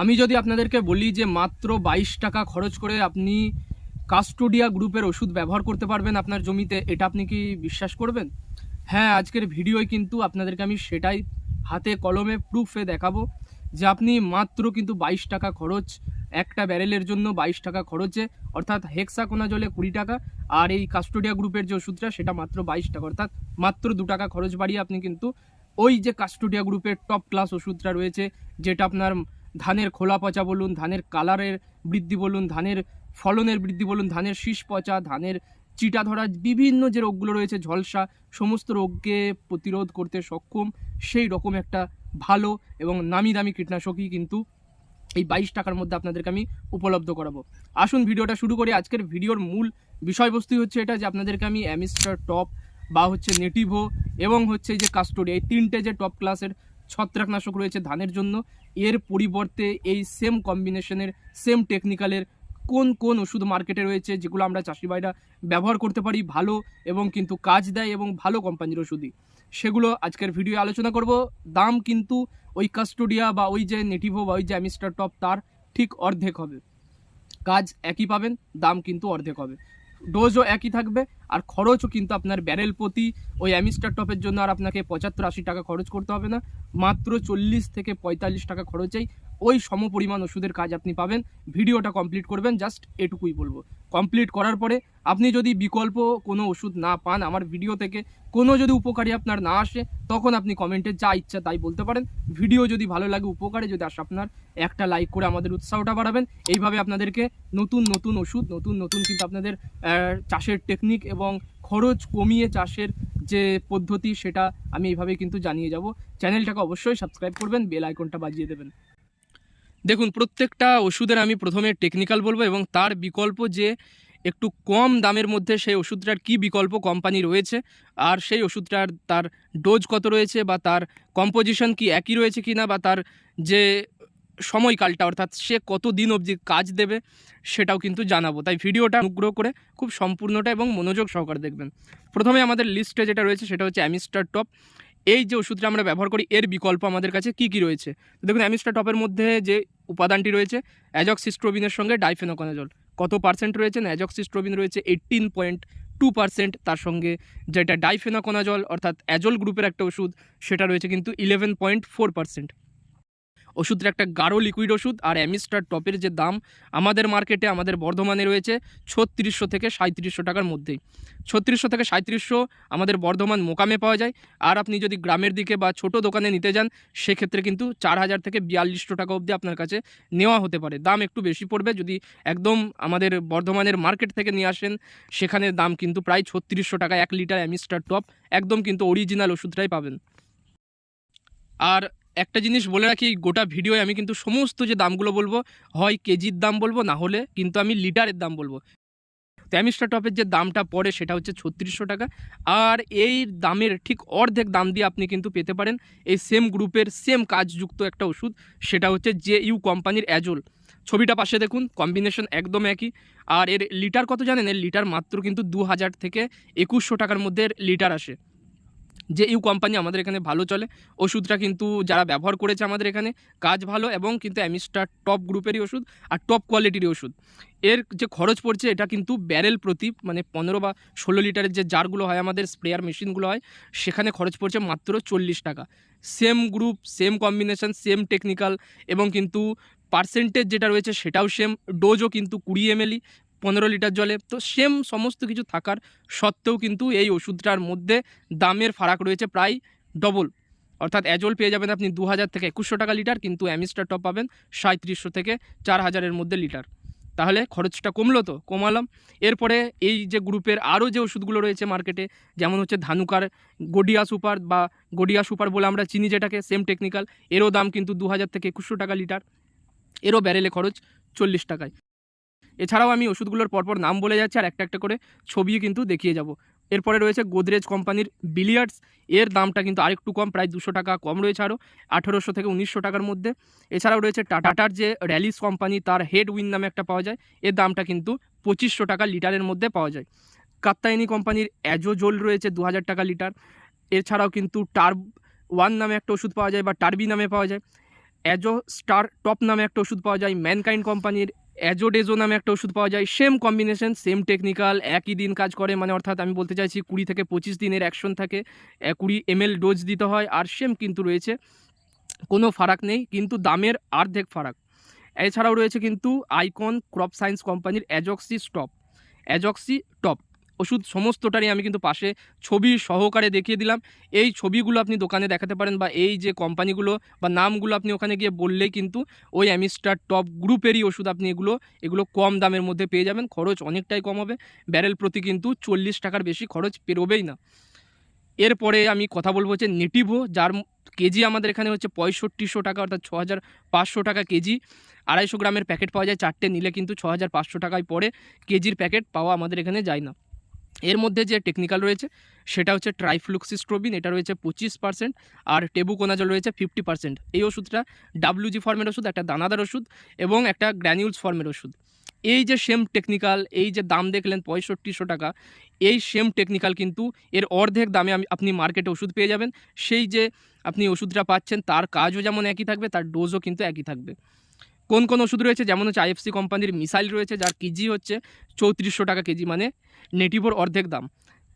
আমি যদি আপনাদেরকে বলি যে মাত্র বাইশ টাকা খরচ করে আপনি কাস্টোডিয়া গ্রুপের ওষুধ ব্যবহার করতে পারবেন আপনার জমিতে, এটা আপনি কি বিশ্বাস করবেন? হ্যাঁ আজকের ভিডিওয় কিন্তু আপনাদেরকে আমি সেটাই হাতে কলমে প্রুফে দেখাবো যে আপনি মাত্র কিন্তু বাইশ টাকা খরচ, একটা ব্যারেলের জন্য বাইশ টাকা খরচে, অর্থাৎ হেক্সাকোনা জলে কুড়ি টাকা, আর এই কাস্টোডিয়া গ্রুপের যে ওষুধটা, সেটা মাত্র বাইশ টাকা, অর্থাৎ মাত্র দু টাকা খরচ বাড়িয়ে আপনি কিন্তু ওই যে কাস্টোডিয়া গ্রুপের টপ ক্লাস ওষুধটা রয়েছে, যেটা আপনার ধানের খোলা পচা বলুন, ধানের কালারের বৃদ্ধি বলুন, ধানের ফলনের বৃদ্ধি বলুন, ধানের শীষ পচা, ধানের চিটা ধরা, বিভিন্ন যে রোগগুলো রয়েছে, ঝলসা, সমস্ত রোগকে প্রতিরোধ করতে সক্ষম, সেই রকম একটা ভালো এবং নামি দামি কীটনাশকই কিন্তু এই বাইশ টাকার মধ্যে আপনাদেরকে আমি উপলব্ধ করাবো। আসুন ভিডিওটা শুরু করি। আজকের ভিডিওর মূল বিষয়বস্তু হচ্ছে এটা যে আপনাদেরকে আমি অ্যামিস্টার টপ বা হচ্ছে নেটিভো এবং হচ্ছে যে কাস্টোডি, এই তিনটে যে টপ ক্লাসের ছত্রাকনাশক রয়েছে ধানের জন্য। এর পরিবর্তে এই সেম কম্বিনেশনের সেম টেকনিক্যালের কোন কোন ওষুধ মার্কেটে রয়েছে যেগুলো আমরা চাষি ভাইরা ব্যবহার করতে পারি ভালো এবং কিন্তু কাজ দেয় এবং ভালো কোম্পানির ওষুধই। সেগুলো আজকের ভিডিও আলোচনা করব। দাম কিন্তু ওই কাস্টোডিয়া বা ওই যে নেটিভো বা ওই যে অ্যামিস্টার টপ তার ঠিক অর্ধেক হবে। কাজ একই পাবেন, দাম কিন্তু অর্ধেক হবে। ডোজও একই থাকবে, আর খরচও কিন্তু আপনার ব্যারেল প্রতি ওই অ্যামিস্টার টপের জন্য আর আপনাকে পঁচাত্তর আশি টাকা খরচ করতে হবে না। মাত্র চল্লিশ থেকে পঁয়তাল্লিশ টাকা খরচেই ওই সমপরিমাণ ওষুধের কাজ আপনি পাবেন। ভিডিওটা কমপ্লিট করবেন জাস্ট এটুকুই বলব। কমপ্লিট করার পরে আপনি যদি বিকল্প কোনো ওষুধ না পান, আমার ভিডিও থেকে কোনো যদি উপকারী আপনার না আসে, তখন আপনি কমেন্টে যা ইচ্ছা তাই বলতে পারেন। ভিডিও যদি ভালো লাগে, উপকারে যদি আসে, আপনার একটা লাইক করে আমাদের উৎসাহটা বাড়াবেন। এইভাবে আপনাদেরকে নতুন নতুন ওষুধ, নতুন নতুন কিন্তু আপনাদের চাষের টেকনিক এবং খরচ কমিয়ে চাষের যে পদ্ধতি, সেটা আমি এইভাবে কিন্তু জানিয়ে যাব। চ্যানেলটাকে অবশ্যই সাবস্ক্রাইব করবেন বেল আইকনটা বাজিয়ে দেবেন। দেখুন, প্রত্যেকটা ওষুধের আমি প্রথমে টেকনিক্যাল বলব এবং তার বিকল্প যে একটু কম দামের মধ্যে সেই ওষুধটার কি বিকল্প কোম্পানি রয়েছে আর সেই ওষুধটার তার ডোজ কত রয়েছে বা তার কম্পোজিশন কি একই রয়েছে কি না বা তার যে সময়কালটা অর্থাৎ সে কত দিন অবধি কাজ দেবে সেটাও কিন্তু জানাব। তাই ভিডিওটা অনুগ্রহ করে খুব সম্পূর্ণটা এবং মনোযোগ সহকারে দেখবেন। প্রথমে আমাদের লিস্টে যেটা রয়েছে সেটা হচ্ছে অ্যামিস্টার টপ এই যে ওষুধটা আমরা ব্যবহার করি, এর বিকল্প আমাদের কাছে কি কি রয়েছে? দেখুন অ্যামিস্টার টপের মধ্যে যে উপাদানটি রয়েছে অ্যাজক্সিস্ট্রোবিনের সঙ্গে ডাইফেনোকনাজল। কত পার্সেন্ট রয়েছে? না অ্যাজক্সিস্ট্রোবিন রয়েছে এইটিন পয়েন্ট টু পার্সেন্ট তার সঙ্গে যেটা ডাইফেনোকোনাজল অর্থাৎ অ্যাজল গ্রুপের একটা ওষুধ, সেটা রয়েছে কিন্তু ইলেভেন পয়েন্ট ফোর পার্সেন্ট ওষুধটা একটা গাঢ় লিকুইড ওষুধ আর অ্যামিস্টার টপের যে দাম আমাদের মার্কেটে, আমাদের বর্ধমানে রয়েছে ছত্রিশশো থেকে সাঁত্রিশশো টাকার মধ্যেই। ছত্রিশশো থেকে সাঁত্রিশশো আমাদের বর্ধমান মোকামে পাওয়া যায়। আর আপনি যদি গ্রামের দিকে বা ছোট দোকানে নিতে যান, সেক্ষেত্রে কিন্তু চার হাজার থেকে বিয়াল্লিশশো টাকা অবধি আপনার কাছে নেওয়া হতে পারে। দাম একটু বেশি পড়বে। যদি একদম আমাদের বর্ধমানের মার্কেট থেকে নিয়ে আসেন, সেখানে দাম কিন্তু প্রায় ছত্রিশশো টাকা, এক লিটার অ্যামিস্টার টপ, একদম কিন্তু অরিজিনাল ওষুধটাই পাবেন। আর একটা জিনিস বলে রাখি, গোটা ভিডিওয়ে আমি কিন্তু সমস্ত যে দামগুলো বলব, হয় কেজির দাম বলব, না হলে কিন্তু আমি লিটারের দাম বলব। তো অ্যামিস্টার টপের যে দামটা পড়ে সেটা হচ্ছে ছত্রিশশো টাকা। আর এই দামের ঠিক অর্ধেক দাম দিয়ে আপনি কিন্তু পেতে পারেন এই সেম গ্রুপের সেম কাজযুক্ত একটা ওষুধ, সেটা হচ্ছে জে ইউ কোম্পানির অ্যাজোল ছবিটা পাশে দেখুন কম্বিনেশন একদম একই। আর এর লিটার কত জানেন? এর লিটার মাত্র কিন্তু দু হাজার থেকে একুশশো টাকার মধ্যে লিটার আসে। যে ইউ কোম্পানি আমাদের এখানে ভালো চলে। ওষুধটা কিন্তু যারা ব্যবহার করেছে আমাদের এখানে, কাজ ভালো এবং কিন্তু অ্যামিস্টার টপ গ্রুপেরই ওষুধ আর টপ কোয়ালিটিরই ওষুধ। এর যে খরচ পড়ছে এটা কিন্তু ব্যারেল প্রতি মানে পনেরো বা ষোলো লিটারের যে জারগুলো হয় আমাদের স্প্রেয়ার মেশিনগুলো হয়, সেখানে খরচ পড়ছে মাত্র চল্লিশ টাকা। Same group, same combination, same technical এবং কিন্তু পার্সেন্টেজ যেটা রয়েছে সেটাও সেম। ডোজও কিন্তু কুড়ি এমএলই পনেরো লিটার জলে। তো সেম সমস্ত কিছু থাকার সত্ত্বেও কিন্তু এই ওষুধটার মধ্যে দামের ফারাক রয়েছে প্রায় ডবল অর্থাৎ অ্যাজল পেয়ে যাবেন আপনি দু হাজার থেকে একুশশো টাকা লিটার, কিন্তু অ্যামিস্টার টপ পাবেন সাঁত্রিশশো থেকে চার হাজারের মধ্যে লিটার। তাহলে খরচটা কমলো তো, কমালাম। এরপরে এই যে গ্রুপের আরও যে ওষুধগুলো রয়েছে মার্কেটে যেমন হচ্ছে ধানুকার গডিয়া সুপার বা গডিয়া সুপার বলে আমরা চিনি যেটাকে সেম টেকনিক্যাল এরও দাম কিন্তু দু হাজার থেকে একুশশো টাকা লিটার। এরও ব্যারেলে খরচ চল্লিশ টাকায়। এছাড়াও আমি ওষুধগুলোর পরপর নাম বলে যাচ্ছি আর একটা একটা করে ছবিও কিন্তু দেখিয়ে যাব। এরপরে রয়েছে গোদরেজ কোম্পানির বিলিয়ার্ডস। এর দামটা কিন্তু আরেকটু কম, প্রায় দুশো টাকা কম রয়েছে আরও, আঠেরোশো থেকে উনিশশো টাকার মধ্যে। এছাড়াও রয়েছে টাটার যে র্যালিস কোম্পানি, তার হেড উইন নামে একটা পাওয়া যায়। এর দামটা কিন্তু পঁচিশশো টাকা লিটারের মধ্যে পাওয়া যায়। কাত্তায়নি কোম্পানির অ্যাজোজোল রয়েছে দু হাজার টাকা লিটার। এছাড়াও কিন্তু টার্ব ওয়ান নামে একটা ওষুধ পাওয়া যায় বা টার্বি নামে পাওয়া যায়। অ্যাজো স্টার টপ নামে একটা ওষুধ পাওয়া যায়। ম্যানকাইন্ড কোম্পানির অ্যাজোডেজো নামে একটা ওষুধ পাওয়া যায়। সেম কম্বিনেশন সেম টেকনিক্যাল একই দিন কাজ করে। মানে অর্থাৎ আমি বলতে চাইছি, কুড়ি থেকে পঁচিশ দিনের অ্যাকশন থাকে। কুড়ি এমএল ডোজ দিতে হয়, আর সেম কিন্তু রয়েছে। কোনো ফারাক নেই, কিন্তু দামের অর্ধেক ফারাক। এছাড়াও রয়েছে কিন্তু আইকন ক্রপ সায়েন্স কোম্পানির অ্যাজক্সি স্টপ অ্যাজক্সি টপ ওষুধ সমস্তটারই আমি কিন্তু পাশে ছবি সহকারে দেখিয়ে দিলাম। এই ছবিগুলো আপনি দোকানে দেখাতে পারেন বা এই যে কোম্পানিগুলো বা নামগুলো আপনি ওখানে গিয়ে বললেই কিন্তু ওই অ্যামিস্টার টপ গ্রুপেরই ওষুধ আপনি এগুলো এগুলো কম দামের মধ্যে পেয়ে যাবেন। খরচ অনেকটাই কম হবে। ব্যারেল প্রতি কিন্তু চল্লিশ টাকার বেশি খরচ পেরোবেই না। এরপরে আমি কথা বলব হচ্ছে নেটিভো, যার কেজি আমাদের এখানে হচ্ছে পঁয়ষট্টিশো টাকা অর্থাৎ ছ হাজার পাঁচশো টাকা কেজি। আড়াইশো গ্রামের প্যাকেট পাওয়া যায় চারটে, নিলে কিন্তু ছ হাজার পাঁচশো টাকায় পরে কেজির প্যাকেট পাওয়া আমাদের এখানে যায় না। এর মধ্যে যে টেকনিক্যাল রয়েছে, সেটা হচ্ছে ট্রাইফ্লুক্সিস্ট্রোবিন এটা রয়েছে পঁচিশ পার্সেন্ট আর টেবুকোনাজল রয়েছে ফিফটি পার্সেন্ট এই ওষুধটা ডাব্লিউজি ফর্মের ওষুধ, একটা দানাদার ওষুধ এবং একটা গ্র্যানিউলস ফর্মের ওষুধ। এই যে সেম টেকনিক্যাল এই যে দাম দেখলেন পঁয়ষট্টিশো টাকা, এই সেম টেকনিক্যাল কিন্তু এর অর্ধেক দামে আমি, আপনি মার্কেটে ওষুধ পেয়ে যাবেন। সেই যে আপনি ওষুধটা পাচ্ছেন, তার কাজও যেমন একই থাকবে, তার ডোজও কিন্তু একই থাকবে। কোন কোন ওষুধ রয়েছে? যেমন হচ্ছে আইএফসি কোম্পানির মিসাইল রয়েছে, যার কেজি হচ্ছে চৌত্রিশশো টাকা কেজি মানে নেটিভোর অর্ধেক দাম।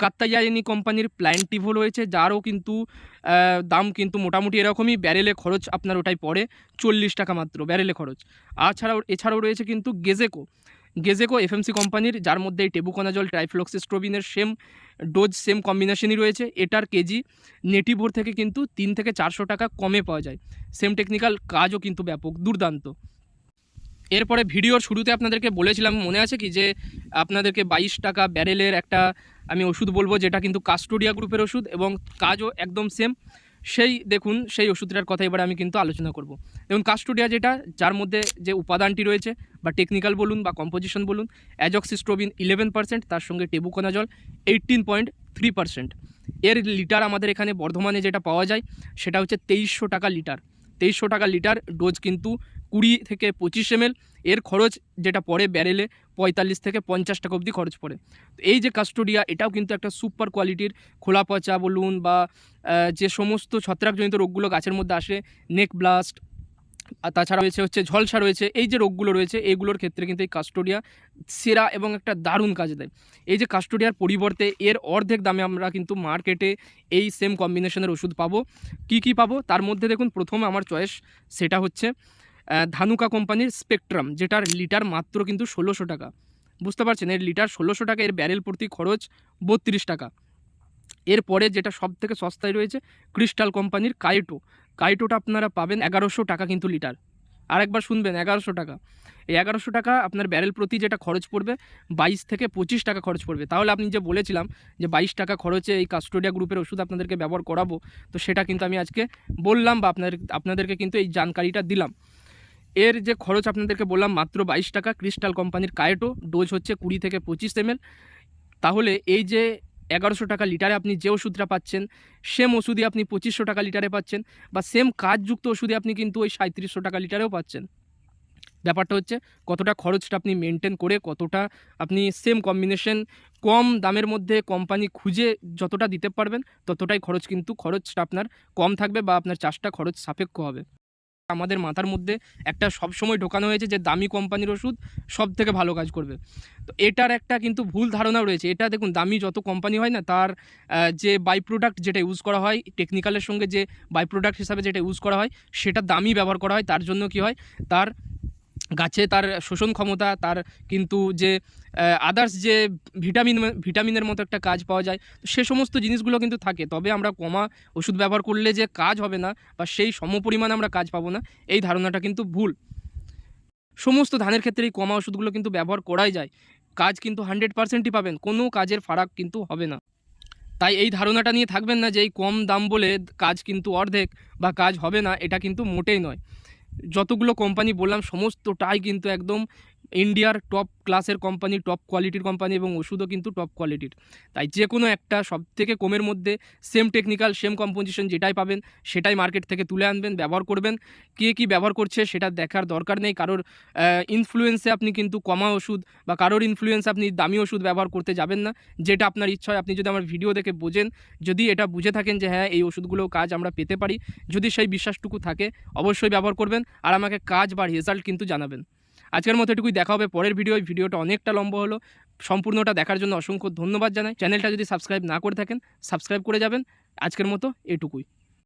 কাত্তাইয়ানি কোম্পানির প্ল্যান্টিভো রয়েছে, যারও কিন্তু দাম কিন্তু মোটামুটি এরকমই। ব্যারেলে খরচ আপনার ওটাই পড়ে চল্লিশ টাকা মাত্র, ব্যারেলে খরচ। আছাড়াও, এছাড়াও রয়েছে কিন্তু গেজেকো। গেজেকো এফএমসি কোম্পানির, যার মধ্যে এই টেবুকোনাজল ট্রাইফ্লক্সিস্ট্রোবিনের সেম ডোজ সেম কম্বিনেশনই রয়েছে। এটার কেজি নেটিভোর থেকে কিন্তু তিন থেকে চারশো টাকা কমে পাওয়া যায়। সেম টেকনিক্যাল কাজও কিন্তু ব্যাপক, দুর্দান্ত। এরপরে ভিডিওর শুরুতে আপনাদেরকে বলেছিলাম, মনে আছে কি যে আপনাদেরকে বাইশ টাকা ব্যারেলের একটা আমি ওষুধ বলব, যেটা কিন্তু কাস্টোডিয়া গ্রুপের ওষুধ এবং কাজও একদম সেম সেই দেখুন, সেই ওষুধটার কথা এবার আমি কিন্তু আলোচনা করব। দেখুন, কাস্টোডিয়া যেটা, যার মধ্যে যে উপাদানটি রয়েছে, বা টেকনিক্যাল বলুন, বা কম্পোজিশন বলুন অ্যাজক্সিস্ট্রোবিন ইলেভেন পার্সেন্ট তার সঙ্গে tebuconazole eighteen point three percent এর লিটার আমাদের এখানে বর্ধমানে যেটা পাওয়া যায়, সেটা হচ্ছে তেইশশো টাকা লিটার তেইশশো টাকা লিটার ডোজ কিন্তু কুড়ি থেকে পঁচিশ এমএল এর খরচ যেটা পড়ে ব্যারেলে পঁয়তাল্লিশ থেকে পঞ্চাশ টাকা অবধি খরচ পড়ে। তো এই যে কাস্টোডিয়া এটাও কিন্তু একটা সুপার কোয়ালিটির খোলা পচা বলুন বা যে সমস্ত ছত্রাকজনিত রোগগুলো গাছের মধ্যে আসে নেক ব্লাস্ট তাছাড়া রয়েছে হচ্ছে ঝলসা রয়েছে, এই যে রোগগুলো রয়েছে এইগুলোর ক্ষেত্রে কিন্তু এই কাস্টোডিয়া সেরা এবং একটা দারুণ কাজ দেয়। এই যে কাস্টোডিয়ার পরিবর্তে এর অর্ধেক দামে আমরা কিন্তু মার্কেটে এই সেম কম্বিনেশনের ওষুধ পাবো। কি কি পাবো? তার মধ্যে দেখুন, প্রথম আমার চয়েস সেটা হচ্ছে ধানুকা কোম্পানির স্পেকট্রাম, যেটার লিটার মাত্র কিন্তু ষোলোশো টাকা। বুঝতে পারছেন? এর লিটার ষোলোশো টাকা, এর ব্যারেল প্রতি খরচ বত্রিশ টাকা। এরপরে যেটা সব থেকে সস্তায় রয়েছে, ক্রিস্টাল কোম্পানির কাইটো। কাইটোটা আপনারা পাবেন এগারোশো টাকা কিন্তু লিটার। আরেকবার শুনবেন, এগারোশো টাকা। এই এগারোশো টাকা আপনার ব্যারেল প্রতি যেটা খরচ পড়বে, বাইশ থেকে পঁচিশ টাকা খরচ পড়বে। তাহলে আপনি যে বলেছিলাম যে বাইশ টাকা খরচে এই কাস্টোডিয়া গ্রুপের ওষুধ আপনাদেরকে ব্যবহার করাবো, তো সেটা কিন্তু আমি আজকে বললাম বা আপনাদের আপনাদেরকে কিন্তু এই জানকারিটা দিলাম। এর যে খরচ আপনাদেরকে বললাম মাত্র বাইশ টাকা ক্রিস্টাল কোম্পানির কায়েটো, ডোজ হচ্ছে কুড়ি থেকে পঁচিশ এমএল। তাহলে এই যে এগারোশো টাকা লিটারে আপনি যে ওষুধটা পাচ্ছেন, সেম ওষুধই আপনি পঁচিশশো টাকা লিটারে পাচ্ছেন বা সেম কাজযুক্ত ওষুধে আপনি কিন্তু ওই সাঁত্রিশশো টাকা লিটারেও পাচ্ছেন। ব্যাপারটা হচ্ছে কতটা খরচটা আপনি মেনটেন করে কতটা আপনি সেম কম্বিনেশন কম দামের মধ্যে কোম্পানি খুঁজে যতটা দিতে পারবেন, ততটাই খরচ কিন্তু খরচটা আপনার কম থাকবে বা আপনার চাষটা খরচ সাপেক্ষ হবে। আমাদের মাথার মধ্যে একটা সব সময় ঢোকানো হয়েছে যে দামি কোম্পানির ওষুধ সব থেকে ভালো কাজ করবে। তো এটার একটা কিন্তু ভুল ধারণা রয়েছে। এটা দেখুন, দামি যত কোম্পানি হয় না, তার যে বাই প্রোডাক্ট যেটা ইউজ করা হয় টেকনিক্যালের সঙ্গে যে বাই প্রোডাক্ট হিসাবে যেটা ইউজ করা হয়, সেটা দামি ব্যবহার করা হয়। তার জন্য কি হয়, তার গাছে তার শোষণ ক্ষমতা, তার কিন্তু যে আদার্স যে ভিটামিন ভিটামিনের মতো একটা কাজ পাওয়া যায়, তো সে সমস্ত জিনিসগুলো কিন্তু থাকে। তবে আমরা কমা ওষুধ ব্যবহার করলে যে কাজ হবে না বা সেই সমপরিমাণ আমরা কাজ পাবো না, এই ধারণাটা কিন্তু ভুল। সমস্ত ধানের ক্ষেত্রে এই কমা ওষুধগুলো কিন্তু ব্যবহার করাই যায়। কাজ কিন্তু হান্ড্রেড পার্সেন্টই পাবেন, কোনো কাজের ফারাক কিন্তু হবে না। তাই এই ধারণাটা নিয়ে থাকবেন না যে এই কম দাম বলে কাজ কিন্তু অর্ধেক বা কাজ হবে না, এটা কিন্তু মোটেই নয়। যতগুলো কোম্পানি বললাম সমস্তটাই কিন্তু একদম ইন্ডিয়ার টপ ক্লাসের কোম্পানি টপ কোয়ালিটির কোম্পানি এবং ওষুধও কিন্তু টপ কোয়ালিটির তাই যে কোনো একটা সব থেকে কমের মধ্যে সেম টেকনিক্যাল সেম কম্পোজিশন যেটাই পাবেন, সেটাই মার্কেট থেকে তুলে আনবেন, ব্যবহার করবেন। কে কী ব্যবহার করছে সেটা দেখার দরকার নেই। কারোর ইনফ্লুয়েন্সে আপনি কিন্তু কমা ওষুধ বা কারোর ইনফ্লুয়েন্সে আপনি দামি ওষুধ ব্যবহার করতে যাবেন না। যেটা আপনার ইচ্ছা হয়, আপনি যদি আমার ভিডিও দেখে বোঝেন, যদি এটা বুঝে থাকেন যে হ্যাঁ এই ওষুধগুলো কাজ আমরা পেতে পারি, যদি সেই বিশ্বাসটুকু থাকে, অবশ্যই ব্যবহার করবেন। আর আমাকে কাজ বা রেজাল্ট কিন্তু জানাবেন। আজকের মতো এটুকুই দেখা হবে পরের ভিডিও ভিডিওটা অনেকটা লম্বা হলো। সম্পূর্ণটা দেখার জন্য অসংখ্য ধন্যবাদ জানাই। চ্যানেলটা যদি সাবস্ক্রাইব না করে থাকেন, সাবস্ক্রাইব করে যাবেন। আজকের মতো এটুকুই।